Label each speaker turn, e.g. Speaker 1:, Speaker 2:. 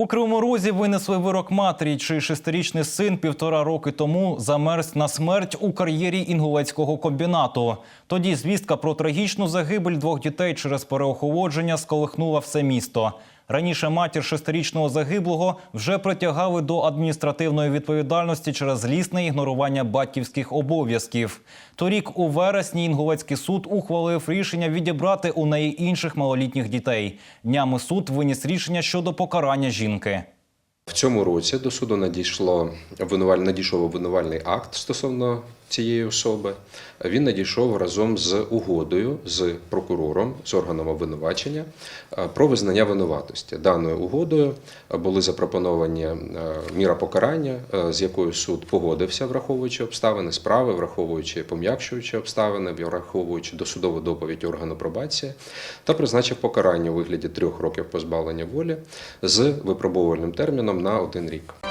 Speaker 1: У Кривому Розі винесли вирок матері, чий шестирічний син півтора роки тому замерз на смерть у кар'єрі інгулецького комбінату. Тоді звістка про трагічну загибель двох дітей через переохолодження сколихнула все місто. Раніше матір шестирічного загиблого вже притягали до адміністративної відповідальності через злісне ігнорування батьківських обов'язків. Торік у вересні Інгулецький суд ухвалив рішення відібрати у неї інших малолітніх дітей. Днями суд виніс рішення щодо покарання жінки.
Speaker 2: В цьому році до суду надійшло надійшов обвинувальний акт стосовно цієї особи. Він надійшов разом з угодою з прокурором, з органом обвинувачення е, про визнання винуватості. Даною угодою були запропоновані е, міра покарання, е, з якою суд погодився, враховуючи обставини справи, враховуючи пом'якшуючі обставини, враховуючи досудову доповідь органу пробації, та призначив покарання у вигляді трьох років позбавлення волі з випробовувальним терміном на один рік.